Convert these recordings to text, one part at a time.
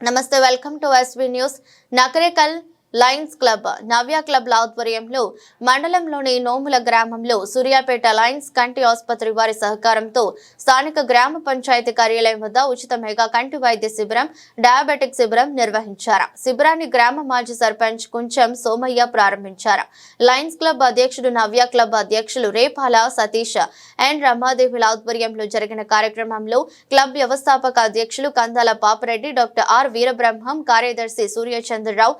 నమస్తే welcome to SB news Nakrekal Lions Club Navya club ఆధ్వర్యంలో మండలంలోని నోముల గ్రామంలో సూర్యాపేట లయన్స్ కంటి ఆసుపత్రి వారి సహకారంతో స్థానిక గ్రామ పంచాయతీ కార్యాలయం వద్ద ఉచిత మెగా కంటి వైద్య శిబిరం డయాబెటిక్ శిబిరం నిర్వహించారు. శిబిరాన్ని గ్రామ మాజీ సర్పంచ్ కుంచం సోమయ్య ప్రారంభించారు. లయన్స్ క్లబ్ అధ్యక్షుడు నవ్య క్లబ్ అధ్యక్షులు రేపాల సతీష్ అండ్ రమాదేవుల ఆధ్వర్యంలో జరిగిన కార్యక్రమంలో క్లబ్ వ్యవస్థాపక అధ్యక్షులు కందాల పాపరెడ్డి డాక్టర్ ఆర్ వీరబ్రహ్మం కార్యదర్శి సూర్యచంద్రరావు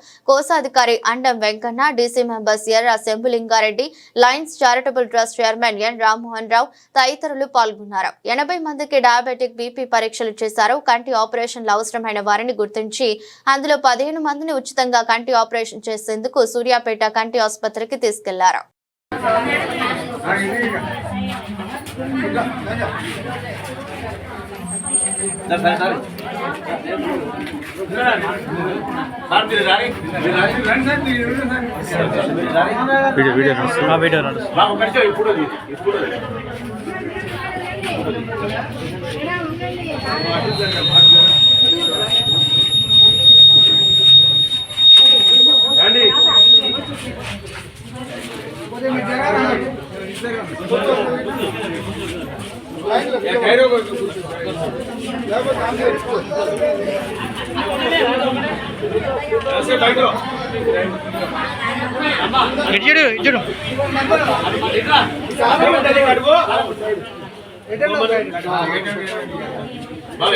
అధికారి Andam Venkanna DC members Erra Shambhulingareddy Lions charitable trust chairman N Rammohan Rao తదితరులు పాల్గొన్నారు. ఎనభై మందికి డయాబెటిక్ బీపీ పరీక్షలు చేశారు. కంటి ఆపరేషన్లు అవసరమైన వారిని గుర్తించి అందులో పదిహేను మందిని ఉచితంగా కంటి ఆపరేషన్ చేసేందుకు సూర్యాపేట కంటి ఆసుపత్రికి తీసుకెళ్ళారు. వీడియో వీడియో నడుస్తుంది ఆ వీడియో నడుస్తుంది ఇప్పుడు ఇప్పుడు ఇచ్చుడు ఇచ్చుడు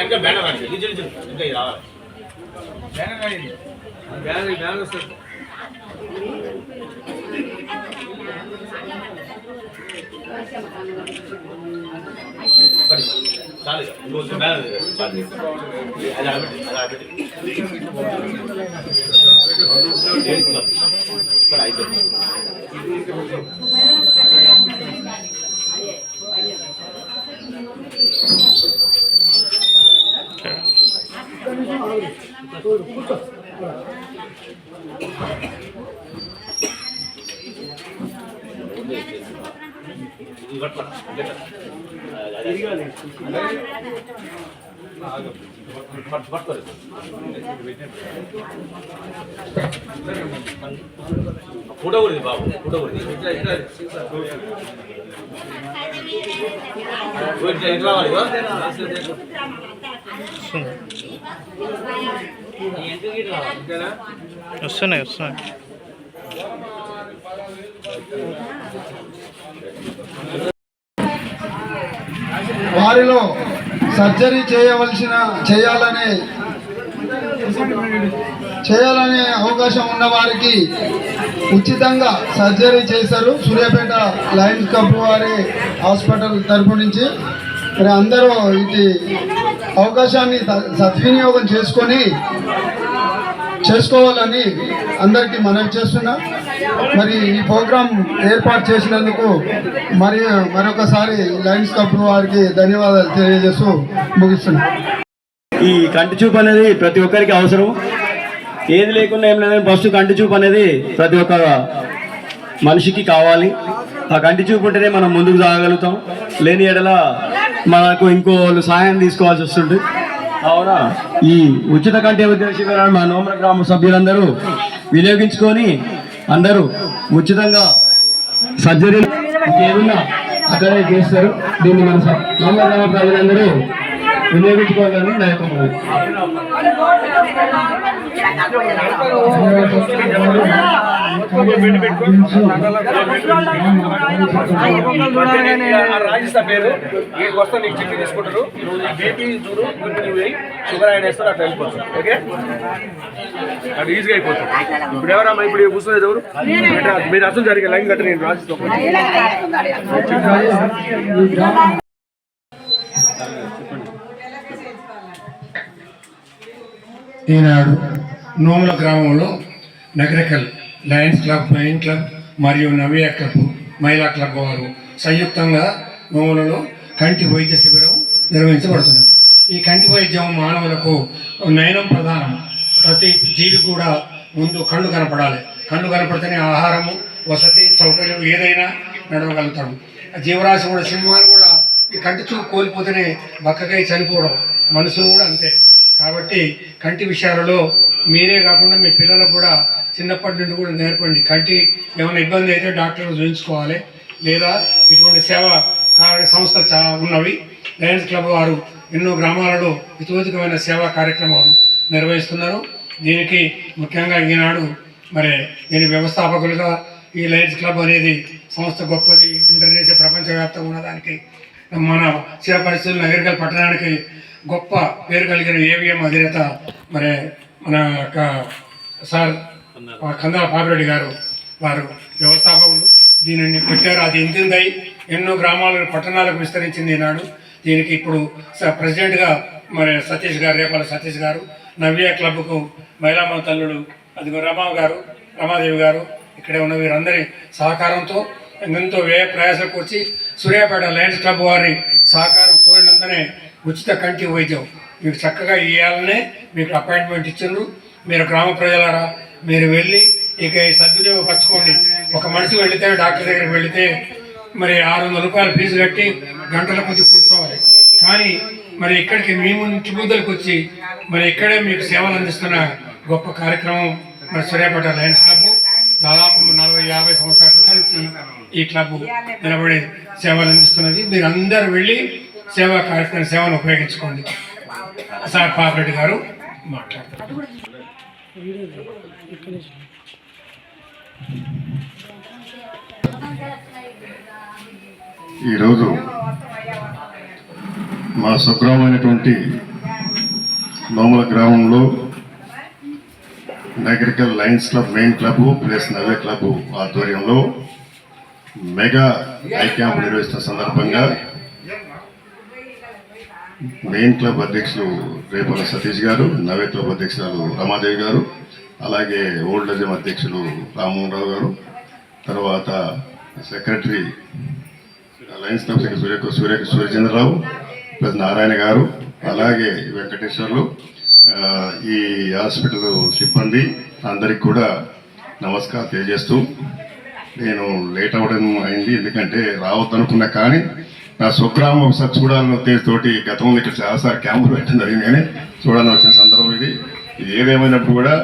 ఇంకా బ్యానర్ నిజం ఇంకా రావాలి ఒక్కటి. చాలు ఇక. ఇంకో కొంచెం బ్యానర్ ఇది. చాలు. అది ఆడబెట్టి, అది ఆడబెట్టి. చేయించుకుందాం. ఇక్కడ అయిపోయింది. ఇది పట్టుకోండి. గట్టిగా. అది- అది. పట్టు- పట్టుకోలేదు. ఫోటో కూడా ఇది బాబు ఫోటో కూడా వస్తున్నాయి వస్తున్నాయి. వారిలో సర్జరీ చేయవలసిన చేయాలనే చేయాలనే అవకాశం ఉన్న వారికి ఉచితంగా సర్జరీ చేశారు. సూర్యాపేట లయన్స్ క్లబ్ వారి హాస్పిటల్ తరపు నుంచి. మరి అందరూ ఇది అవకాశాన్ని సద్వినియోగం చేసుకొని చేసుకోవాలని అందరికీ మనవి చేస్తున్నా. మరి ఈ ప్రోగ్రాం ఏర్పాటు చేసినందుకు మరి మరొకసారి లయన్స్ క్లబ్ వారికి ధన్యవాదాలు తెలియజేస్తూ ముగిస్తున్నా. ఈ కంటి చూపు అనేది ప్రతి ఒక్కరికి అవసరం. ఏది లేకుండా ఏం లేదని ఫస్ట్ కంటి చూపు అనేది ప్రతి ఒక్క మనిషికి కావాలి. ఆ కంటి చూపు ఉంటేనే మనం ముందుకు సాగలుగుతాం. లేని ఎడల మనకు ఇంకో వాళ్ళు సహాయం తీసుకోవాల్సి వస్తుంది కావున ఈ ఉచిత కంటి వైద్య శిబిరాన్ని మా నోమర గ్రామ సభ్యులందరూ వినియోగించుకొని అందరూ ఉచితంగా సర్జరీ ఏదన్నా అక్కడే చేస్తారు. దీన్ని మన స- గ్రామ ప్రజలందరూ వినియోగించుకోవాలని నా యొక్క రాజిస్తా పేరు వీడికి వస్తా నీకు చెప్పి తీసుకుంటారు నువ్వు బీపీ చూడు షుగర్ ఆయన వేస్తారు అట్లా వెళ్ళిపోతారు ఓకే అది ఈజీగా అయిపోతుంది ఇప్పుడు ఎవరమ్మా ఇప్పుడు కూర్చునేది ఎవరు మీరు అసలు జరిగే లైన్ కట్ట నేను రాజిస్తా ఈనాడు నోముల గ్రామంలో Nakrekal Lions club main club మరియు నవ్య క్లబ్ మహిళా క్లబ్ వారు సంయుక్తంగా నోములలో కంటి వైద్య శిబిరం నిర్వహించబడుతున్నది. ఈ కంటి వైద్యం మానవులకు నయనం ప్రధానం. ప్రతి జీవి కూడా ముందు కళ్ళు కనపడాలి. కళ్ళు కనపడితేనే ఆహారము వసతి సౌకర్యం ఏదైనా నడవగలుగుతాడు జీవరాశి కూడా సింహాలు కూడా ఈ కంటి చూపు కోల్పోతేనే బక్కగా చనిపోవడం మనుషులు కూడా అంతే. కాబట్టి కంటి విషయాలలో మీరే కాకుండా మీ పిల్లలకు కూడా చిన్నప్పటి నుండి కూడా నేర్పండి. కంటి ఏమైనా ఇబ్బంది అయితే డాక్టర్లు చూపించుకోవాలి లేదా ఇటువంటి సేవ కార్య సంస్థలు చాలా ఉన్నవి. లయన్స్ క్లబ్ వారు ఎన్నో గ్రామాలలో ఇతోధికమైన సేవా కార్యక్రమాలు నిర్వహిస్తున్నారు. దీనికి ముఖ్యంగా ఈనాడు మరి దీని వ్యవస్థాపకులుగా ఈ లయన్స్ క్లబ్ అనేది సంస్థ గొప్పది. ఇంటర్నేషనల్ ప్రపంచవ్యాప్తంగా ఉన్నదానికి మన శివ పరిస్థితులు నగరికల్ పట్టణానికి గొప్ప పేరు కలిగిన ఏవిఎం అధినేత మరి మన యొక్క సార్ కందాల పాపిరెడ్డి గారు వారు వ్యవస్థాపకులు. దీనిని పెట్టారు. అది ఇంతిందై ఎన్నో గ్రామాలకు పట్టణాలకు విస్తరించింది ఈనాడు. దీనికి ఇప్పుడు ప్రెసిడెంట్గా మరి సతీష్ గారు రేపాల సతీష్ గారు నవ్య క్లబ్కు మహిళా తల్లుడు అదిగో రమా గారు రమాదేవి గారు ఇక్కడే ఉన్న వీరందరి సహకారంతో ఎంతో వ్యయ ప్రయాసాలకు వచ్చి సూర్యాపేట లయన్స్ క్లబ్ వారి సహకారం కోరినంతనే ఉచిత కంటి వైద్యం. మీకు చక్కగా ఇవ్వాలనే మీకు అపాయింట్మెంట్ ఇచ్చిండ్రు. మీరు గ్రామ ప్రజలారా మీరు వెళ్ళి ఇక ఈ సద్వినియోగపరచుకోండి ఒక మనిషి వెళితే డాక్టర్ దగ్గరికి వెళితే మరి ఆరు వందల రూపాయలు ఫీజు కట్టి గంటల కొద్ది కూర్చోవాలి. కానీ మరి ఇక్కడికి మీ ముందు ముందరికి వచ్చి మరి ఇక్కడే మీకు సేవలు అందిస్తున్న గొప్ప కార్యక్రమం మరి సూర్యాపేట లయన్స్ క్లబ్. దాదాపు నలభై యాభై సంవత్సరాల క్రితం నుంచి ఈ క్లబ్ నిలబడి సేవలు అందిస్తున్నది. మీరు అందరు వెళ్ళి సేవా కార్యక్రమ సేవను ఉపయోగించుకోండి. సార్ పాపిరెడ్డి గారు మాట్లాడతారు. ఈరోజు మా స్వగ్రామైనటువంటి నోముల గ్రామంలో Nakrekal Lions club main club plus Navya club ఆధ్వర్యంలో మెగా ఐ క్యాంప్ నిర్వహిస్తున్న సందర్భంగా మెయిన్ క్లబ్ అధ్యక్షులు రేపల సతీష్ గారు నవే క్లబ్ అధ్యక్షురాలు రమాదేవి గారు అలాగే ఓల్డ్ అజం అధ్యక్షులు రామ్మోహన్ గారు తర్వాత secretary Lions club Surya Surya Suryachandrarao plus Narayana గారు అలాగే వెంకటేశ్వర్లు ఈ హాస్పిటల్ సిబ్బంది అందరికి కూడా నమస్కారం తెలియజేస్తూ నేను లేట్ అవ్వడం అయింది. ఎందుకంటే రావద్దనుకున్నా కానీ నా స్వగ్రామం ఒకసారి చూడాలని ఉద్దేశంతోటి గతంలో ఇక్కడ చాలాసార్లు క్యాంపులు పెట్టడం జరిగింది కానీ చూడాలని వచ్చిన సందర్భం ఇది. ఇది ఏదేమైనప్పుడు కూడా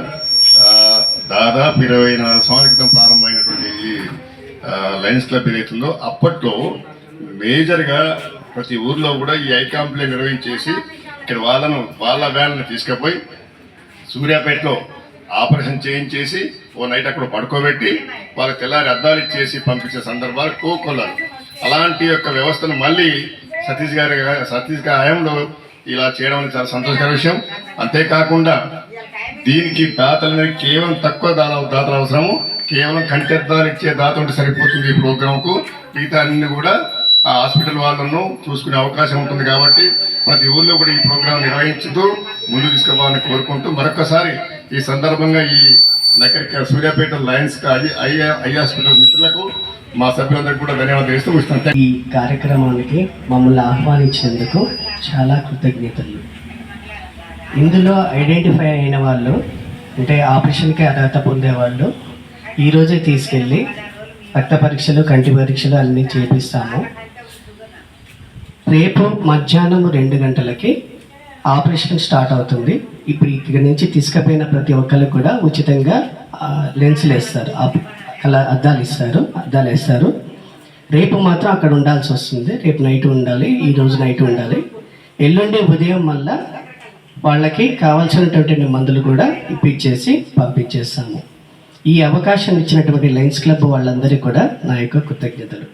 దాదాపు ఇరవై నాలుగు సంవత్సరాల క్రితం ప్రారంభమైనటువంటి ఈ లయన్స్ క్లబ్ ఏదైతుందో అప్పట్లో మేజర్గా ప్రతి ఊర్లో కూడా ఈ ఐ ఐకాంప్లే నిర్వహించేసి ఇక్కడ వాళ్ళను వాళ్ళ వ్యాన్లను తీసుకుపోయి సూర్యాపేటలో ఆపరేషన్ చేయించేసి ఓ నైట్ అక్కడ పడుకోబెట్టి వాళ్ళకి తెల్లారి అద్దాలు ఇచ్చేసి పంపించే సందర్భాలు కోకొల్లారు. అలాంటి యొక్క వ్యవస్థను మళ్ళీ సతీష్ గారి సతీష్ గారి హయాంలో ఇలా చేయడం అనేది చాలా సంతోషకర విషయం. అంతేకాకుండా దీనికి దాతలు అనేది కేవలం తక్కువ దాత దాతలు అవసరము. కేవలం కంటెద్దాలు ఇచ్చే దాత ఉంటే సరిపోతుంది ఈ ప్రోగ్రాంకు. మిగతా అన్ని కూడా ఆ హాస్పిటల్ వాళ్ళను చూసుకునే అవకాశం ఉంటుంది కాబట్టి ప్రతి ఊళ్ళో కూడా ఈ ప్రోగ్రాం నిర్వహించుతూ ముందు తీసుకుపోవాలని కోరుకుంటూ మరొకసారి ఈ సందర్భంగా ఈ నగరిక Suryapet Lions eye eye hospital మిత్రులకు మా సభ్యులందరికీ కూడా ధన్యవాదాలు చేస్తూ ఇస్తాను ఈ కార్యక్రమానికి మమ్మల్ని ఆహ్వానించినందుకు చాలా కృతజ్ఞతలు. ఇందులో ఐడెంటిఫై అయిన వాళ్ళు అంటే ఆపరేషన్కి అర్హత పొందేవాళ్ళు ఈరోజే తీసుకెళ్ళి రక్త పరీక్షలు కంటి పరీక్షలు అన్నీ చేపిస్తాము. రేపు మధ్యాహ్నం రెండు గంటలకి ఆపరేషన్ స్టార్ట్ అవుతుంది. ఇప్పుడు ఇక్కడి నుంచి తీసుకుపోయిన ప్రతి ఒక్కరికి కూడా ఉచితంగా లెన్స్లు లెన్సులు వేస్తారు. అలా అద్దాలు ఇస్తారు అద్దాలు వేస్తారు. రేపు మాత్రం అక్కడ ఉండాల్సి వస్తుంది. రేపు నైట్ ఉండాలి ఈ రోజు నైట్ ఉండాలి. ఎల్లుండి ఉదయం మళ్ళా వాళ్ళకి కావాల్సినటువంటి మందులు కూడా ఇప్పించేసి పంపించేస్తాము. ఈ అవకాశం ఇచ్చినటువంటి లయన్స్ క్లబ్ వాళ్ళందరికీ కూడా నా యొక్క కృతజ్ఞతలు.